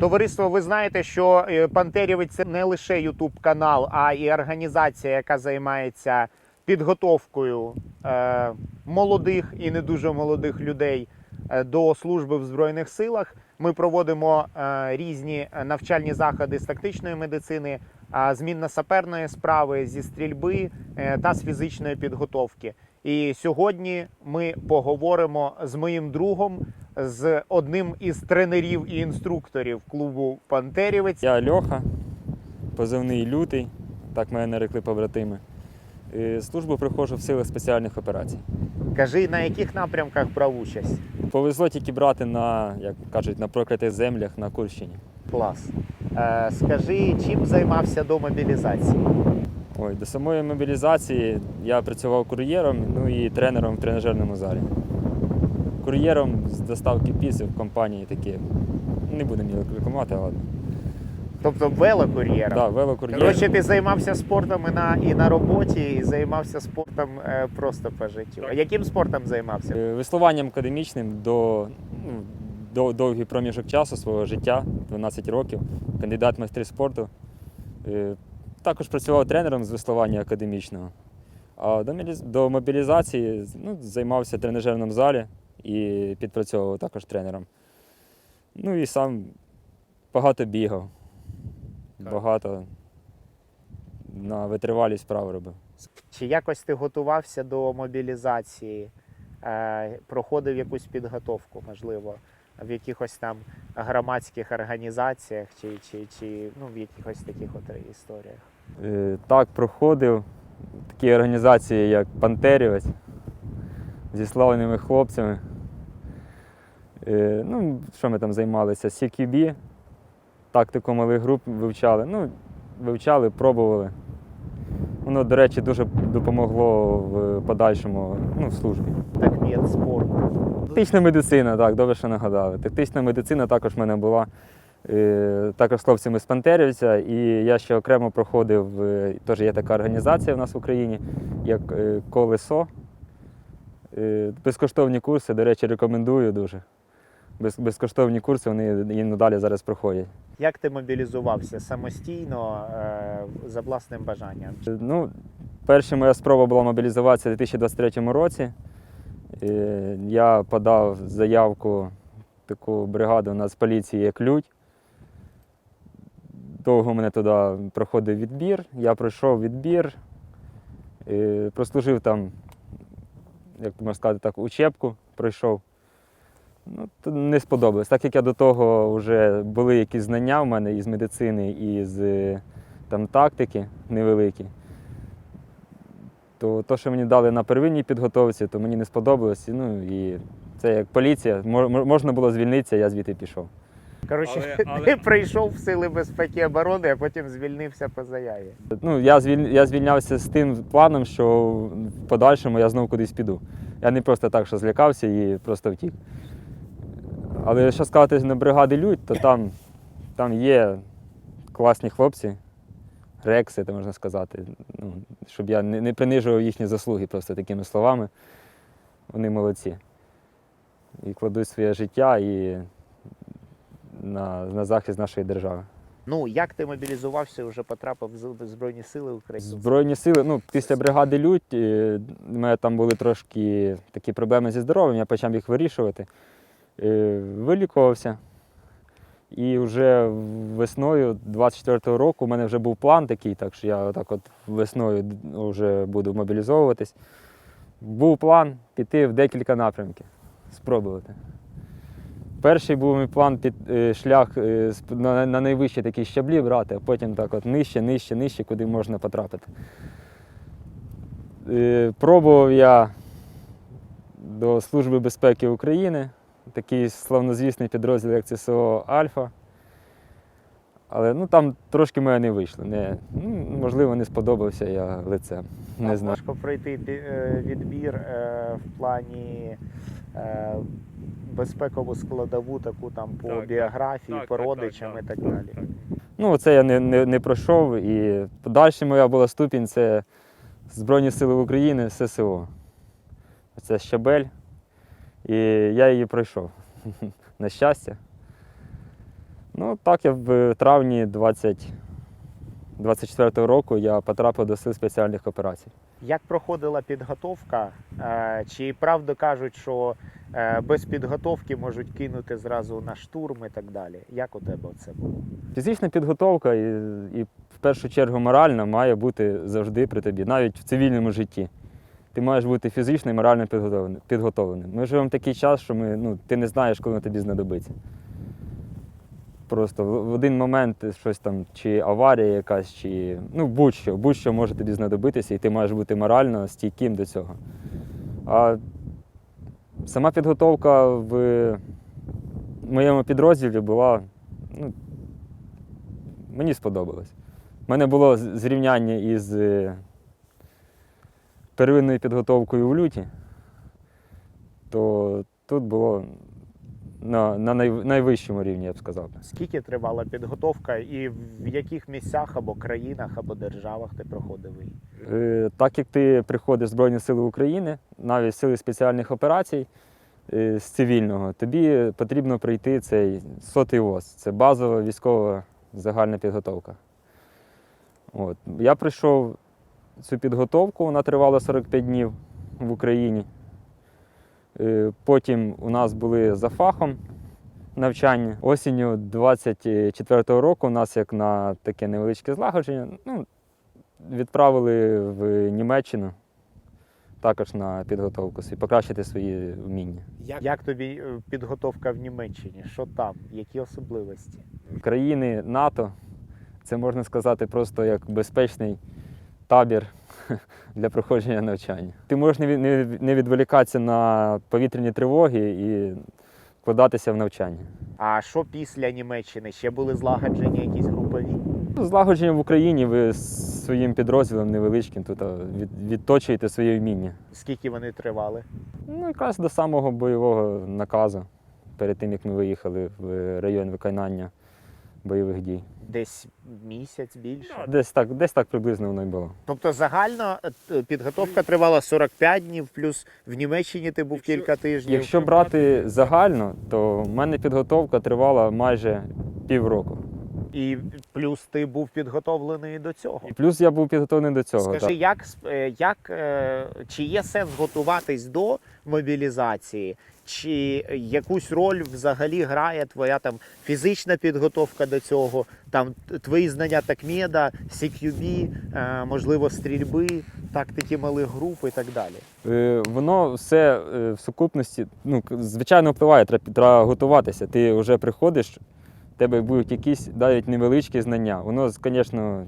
Товариство, ви знаєте, що е, Пантерівець це не лише Ютуб канал, а і організація, яка займається підготовкою е, молодих і не дуже молодих людей е, до служби в Збройних силах. Ми проводимо е, різні е, навчальні заходи з тактичної медицини, а змінно-саперної справи, зі стрільби е, та з фізичної підготовки. І сьогодні ми поговоримо з моїм другом, з одним із тренерів і інструкторів клубу Пантерівець. Я Льоха, позивний лютий, так мене нарекли побратими. Е, Службу приходжу в силах спеціальних операцій. Кажи, на яких напрямках брав участь? Повезло тільки брати на, як кажуть, на проклятих землях на Курщині. Клас. Е, скажи, чим займався до мобілізації? Ой, до самої мобілізації я працював кур'єром, ну і тренером в тренажерному залі. Кур'єром з доставки піци в компанії такі. Не будемо її рекламувати, але ладно. Тобто велокур'єром? Да, велокур'єр. Коротше, ти займався спортом і на, і на роботі, і займався спортом е, просто по життю. А яким спортом займався? Е, Веслуванням академічним до, ну, до довгий проміжок часу свого життя, 12 років, кандидат в майстри спорту. Е, Також працював тренером з веслування академічного. А до, до мобілізації ну, займався в тренажерному залі і підпрацьовував також тренером. Ну і сам багато бігав, багато на витривалість справи робив. Чи якось ти готувався до мобілізації, е, проходив якусь підготовку, можливо, в якихось там громадських організаціях чи, чи, чи ну, в якихось таких от історіях? Е, Так, проходив такі організації, як Пантерівець зі славними хлопцями. Е, Ну, що ми там займалися? CQB, тактику малих груп вивчали. Ну, вивчали, пробували. Воно, до речі, дуже допомогло в подальшому ну, в службі. Так, від спорту. Тактична медицина, так, добре, що нагадали. Тактична медицина також в мене була е, також з хлопцями з Пантерівця. І я ще окремо проходив, е, теж є така організація в нас в Україні, як Колесо. Безкоштовні курси, до речі, рекомендую дуже. Без, безкоштовні курси вони і надалі зараз проходять. Як ти мобілізувався самостійно е, за власним бажанням? Е, Ну, перша моя спроба була мобілізуватися у 2023 році. Е, Я подав заявку в таку бригаду у нас поліції як лють. Довго мене туди проходив відбір. Я пройшов відбір, е, прослужив там, як можна сказати, так, учебку пройшов. Ну, то не сподобалось. Так як я до того вже були якісь знання в мене із медицини, і з е, там тактики невеликі. То те, що мені дали на первинній підготовці, то мені не сподобалось. І, Ну і це як поліція, мо- мо- можна було звільнитися, я звідти пішов. Коротше, Але- але- ти прийшов в сили безпеки і оборони, а потім звільнився по заяві. Ну, я, звіль... я звільнявся з тим планом, що в подальшому я знову кудись піду. Я не просто так, що злякався і просто втік. Але якщо сказати на бригади Людь, то там, там є класні хлопці, рекси, то можна сказати. Ну, щоб я не, не принижував їхні заслуги просто такими словами. Вони молодці. І кладуть своє життя і на, на захист нашої держави. Ну, як ти мобілізувався, і вже потрапив в Збройні Сили України? Збройні сили, ну, після бригади Лють, е, в мене там були трошки такі проблеми зі здоров'ям, я почав їх вирішувати. Е, Вилікувався. І вже весною 24-го року у мене вже був план такий, так що я отак от весною вже буду мобілізовуватись. Був план піти в декілька напрямків, спробувати. Перший був мій план під е, шлях е, на, на найвищі такі щаблі брати, а потім так от нижче, нижче, нижче, куди можна потрапити. Пробував я до Служби безпеки України, такий славнозвісний підрозділ, як ЦСО Альфа. Але ну, там трошки мене не вийшло. Не, ну, можливо, не сподобався я лицем. Не знаю. Важко пройти е, відбір е, в плані е, безпекову складову, таку там по Так, так. біографії, Так, по так, родичам так, і так так, далі. так. Ну, це я не, не, не пройшов. І подальша моя була ступінь це Збройні Сили України ССО. Це щабель. І я її пройшов. На щастя. Ну, так, я в травні 20... 24 року я потрапив до сил спеціальних операцій. Як проходила підготовка? Е, Чи правду кажуть, що е, без підготовки можуть кинути зразу на штурм і так далі? Як у тебе це було? Фізична підготовка і, і в першу чергу моральна має бути завжди при тобі, навіть в цивільному житті. Ти маєш бути фізично і морально підготовленим. Ми живемо такий час, що ми, ну, ти не знаєш, коли тобі знадобиться. Просто в один момент щось там, чи аварія якась, чи ну, будь-що, будь-що може тобі знадобитися, і ти маєш бути морально стійким до цього. А сама підготовка в моєму підрозділі була ну, мені сподобалось. У мене було зрівняння із первинною підготовкою в люті, то тут було на, на най, найвищому рівні, я б сказав. Скільки тривала підготовка і в яких місцях або країнах, або державах ти проходив її? Е, Так як ти приходиш в Збройні Сили України, навіть сили спеціальних операцій е, з цивільного, тобі потрібно пройти цей сотий ВОЗ. Це базова військова загальна підготовка. От. Я пройшов цю підготовку, вона тривала 45 днів в Україні. Е, Потім у нас були за фахом навчання. Осінню 24-го року у нас як на таке невеличке злагодження. Ну, відправили в Німеччину також на підготовку свій, покращити свої вміння. Як, Як тобі е, підготовка в Німеччині? Що там? Які особливості? Країни НАТО це можна сказати просто як безпечний табір для проходження навчання. Ти можеш не від- не від- не відволікатися на повітряні тривоги і вкладатися в навчання. А що після Німеччини? Ще були злагоджені якісь групові? Ну, Злагодження в Україні ви з своїм підрозділом невеличким тут від- відточуєте своє вміння. Скільки вони тривали? Ну, якраз до самого бойового наказу, перед тим як ми виїхали в район виконання бойових дій. Десь місяць більше? Десь так, десь так приблизно воно й було. Тобто загально е, підготовка тривала 45 днів, плюс в Німеччині ти був кілька тижнів. Якщо брати загально, то в мене підготовка тривала майже півроку. І плюс ти був підготовлений до цього. І плюс я був підготовлений до цього. Скажи, так. як, сп- е, як, е, чи є сенс готуватись до мобілізації, чи якусь роль взагалі грає твоя там фізична підготовка до цього, там твої знання такмеда, CQB, е, можливо, стрільби, тактики малих груп і так далі. Е, Воно все е, в сукупності, ну, звичайно, впливає, треба, треба готуватися. Ти вже приходиш, в тебе будуть якісь навіть невеличкі знання. Воно, звісно,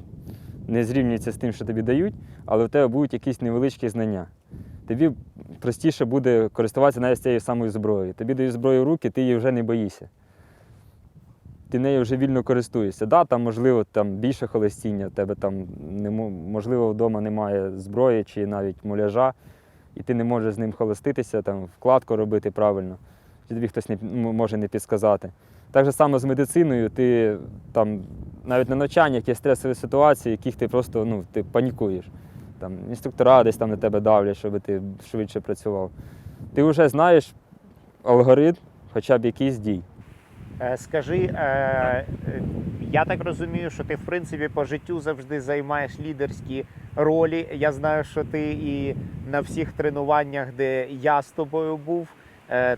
не зрівнюється з тим, що тобі дають, але в тебе будуть якісь невеличкі знання. Тобі простіше буде користуватися навіть цією самою зброєю. Тобі дають зброю в руки, ти її вже не боїшся. Ти нею вже вільно користуєшся. Да, там, можливо, там більше холостіння, тебе там можливо вдома немає зброї чи навіть муляжа, і ти не можеш з ним холоститися, там, вкладку робити правильно, чи тобі хтось не, може не підсказати. Так же само з медициною, ти там навіть на навчаннях є стресові ситуації, яких ти просто ну, ти панікуєш. Там, інструктора десь там на тебе давлять, щоб ти швидше працював. Ти вже знаєш алгоритм хоча б якийсь дій. Е, Скажи, е, е, я так розумію, що ти в принципі по життю завжди займаєш лідерські ролі. Я знаю, що ти і на всіх тренуваннях, де я з тобою був,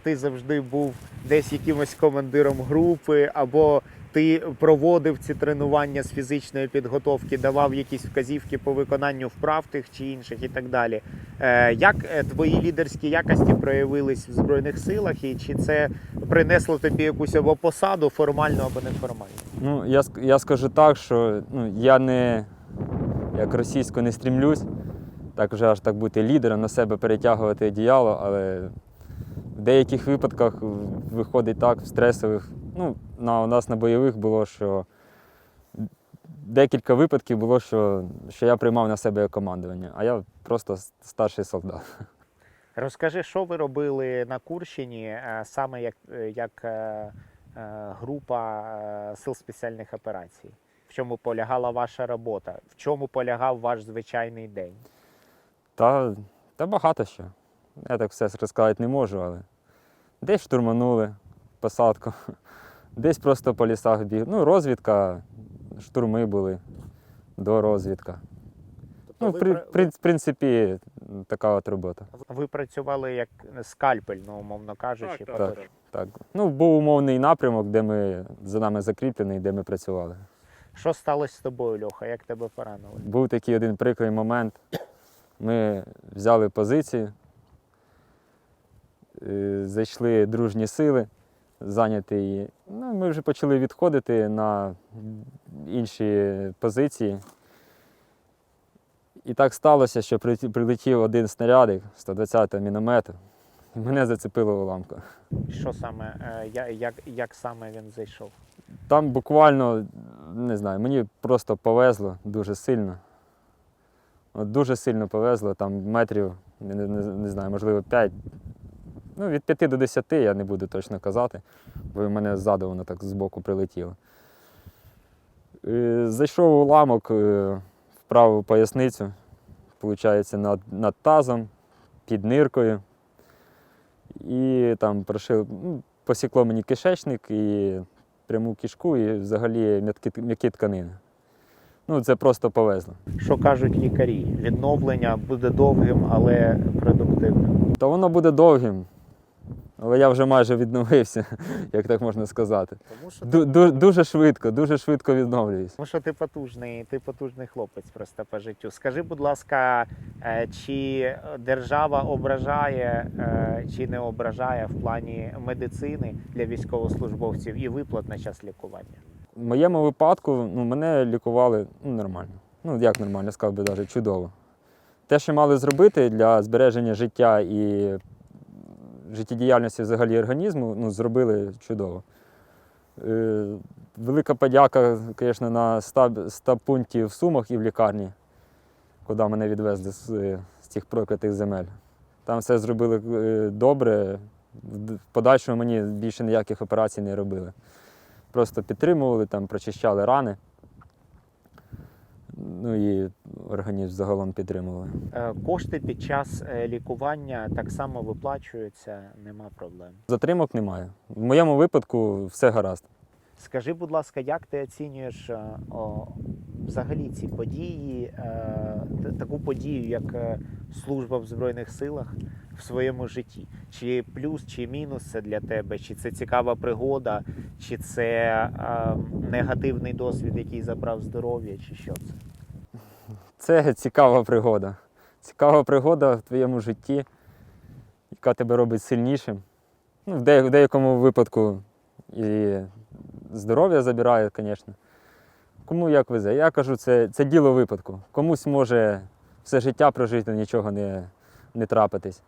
ти завжди був десь якимось командиром групи, або ти проводив ці тренування з фізичної підготовки, давав якісь вказівки по виконанню вправ тих чи інших і так далі. Е, Як е, твої лідерські якості проявились в Збройних силах, і чи це принесло тобі якусь або посаду, формальну або неформальну? Ну, я, я скажу так, що ну, я не як російсько не стрімлюсь, так вже аж так бути лідером, на себе перетягувати одіяло, але в деяких випадках виходить так, в стресових. Ну, на, у нас на бойових було, що декілька випадків було, що, що я приймав на себе командування, а я просто старший солдат. Розкажи, що ви робили на Курщині, е, саме як, е, як е, група сил спеціальних операцій? В чому полягала ваша робота? В чому полягав ваш звичайний день? Та, та багато що. Я так все розказати не можу, але десь штурманули посадку, Десь просто по лісах біг. Ну, розвідка, штурми були, до розвідка. Ну, в при, при- в принципі, така от робота. Ви працювали як скальпель, ну, умовно кажучи. Так, так. Так. Ну, був умовний напрямок, де ми за нами закріплений, де ми працювали. Що сталося з тобою, Льоха? Як тебе поранили? Був такий один прикрий момент. Ми взяли позицію, е, зайшли дружні сили, зайняти її. Ну, ми вже почали відходити на інші позиції. І так сталося, що прилетів- один снарядик 120-го міномету, і мене зацепило уламком. Що саме, е, як, як саме він зайшов? Там буквально, не знаю, мені просто повезло дуже сильно. От дуже сильно повезло, там метрів, не, не, не знаю, можливо, 5. Ну, від 5 до 10 я не буду точно казати, бо в мене ззаду воно так збоку прилетіло. Е, Зайшов уламок е, в праву поясницю, виходить, над, над тазом, під ниркою. І там прошив, ну, посікло мені кишечник і пряму кишку і взагалі м'які, м'які тканини. Ну, це просто повезло. Що кажуть лікарі? Відновлення буде довгим, але продуктивним. Та воно буде довгим, але я вже майже відновився, як так можна сказати. Тому що, Ду- ду- дуже швидко, дуже швидко відновлююсь. тому що ти потужний, ти потужний хлопець просто по життю. Скажи, будь ласка, е, чи держава ображає е, чи не ображає в плані медицини для військовослужбовців і виплат на час лікування? В моєму випадку ну, мене лікували ну, нормально. Ну, як нормально, сказав би навіть чудово. Те, що мали зробити для збереження життя і життєдіяльності взагалі організму, ну, зробили чудово. Е, велика подяка, звісно, на стаб, стаб пункті в Сумах і в лікарні, куди мене відвезли з, з цих проклятих земель. Там все зробили е, добре. В подальшому мені більше ніяких операцій не робили. Просто підтримували, там, прочищали рани. Ну і організм загалом підтримували. Е, Кошти під час е, лікування так само виплачуються, нема проблем. Затримок немає. В моєму випадку все гаразд. Скажи, будь ласка, як ти оцінюєш е, о, взагалі ці події, е, таку подію, як служба в Збройних силах в своєму житті? Чи плюс, чи мінус це для тебе? Чи це цікава пригода, чи це е, негативний досвід, який забрав здоров'я, чи що це? Це цікава пригода. Цікава пригода в твоєму житті, яка тебе робить сильнішим. Ну, в, де, в деякому випадку і здоров'я забирає, звісно. Кому як везе. Я кажу, це, це діло випадку. Комусь може все життя прожити, нічого не, не трапитись.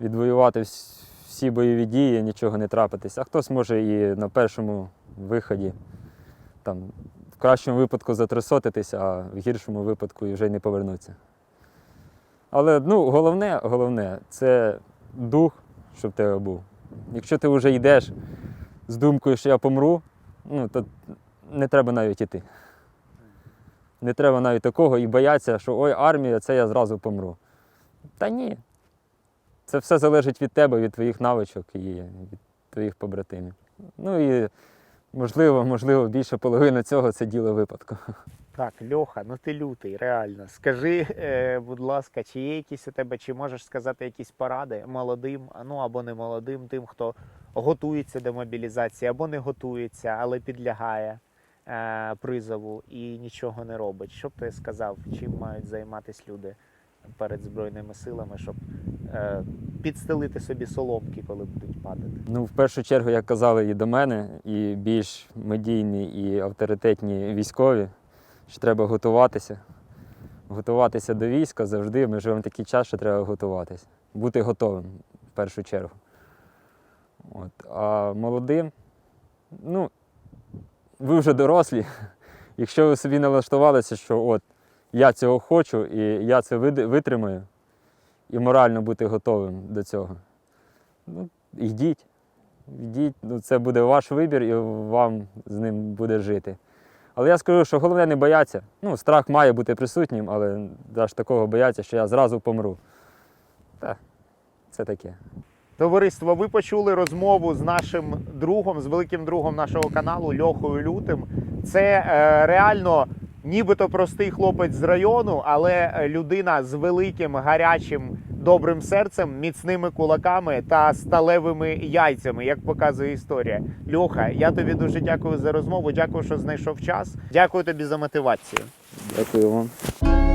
Відвоювати всі бойові дії, нічого не трапитись. А хтось може і на першому виході там, в кращому випадку затрисотитись, а в гіршому випадку і вже й не повернуться. Але ну, головне, головне це дух, щоб в тебе був. Якщо ти вже йдеш з думкою, що я помру, ну, то не треба навіть іти. Не треба навіть такого і боятися, що ой, армія, це я зразу помру. Та ні. Це все залежить від тебе, від твоїх навичок і від твоїх побратимів. Ну і можливо, можливо, більше половини цього це діло випадку. Так, Льоха, ну ти лютий, реально. Скажи, е, будь ласка, чи є якісь у тебе, чи можеш сказати якісь поради молодим, ну або не молодим, тим, хто готується до мобілізації, або не готується, але підлягає е, призову і нічого не робить. Що б ти сказав, чим мають займатися люди перед Збройними силами, щоб підстелити собі соломки, коли будуть падати? Ну, в першу чергу, як казали і до мене, і більш медійні і авторитетні військові, що треба готуватися. Готуватися до війська завжди. Ми живемо такий час, що треба готуватися. Бути готовим в першу чергу. От. А молодим, ну, ви вже дорослі. Якщо ви собі налаштувалися, що от я цього хочу і я це витримаю, і морально бути готовим до цього. Ну, йдіть. Йдіть, ну, це буде ваш вибір, і вам з ним буде жити. Але я скажу, що головне не боятися. Ну, страх має бути присутнім, але аж такого бояться, що я зразу помру. Та, це таке. Товариство, ви почули розмову з нашим другом, з великим другом нашого каналу Льохою Лютим. Це е, реально нібито простий хлопець з району, але е, людина з великим гарячим добрим серцем, міцними кулаками та сталевими яйцями, як показує історія. Льоха, я тобі дуже дякую за розмову. Дякую, що знайшов час. Дякую тобі за мотивацію. Дякую вам.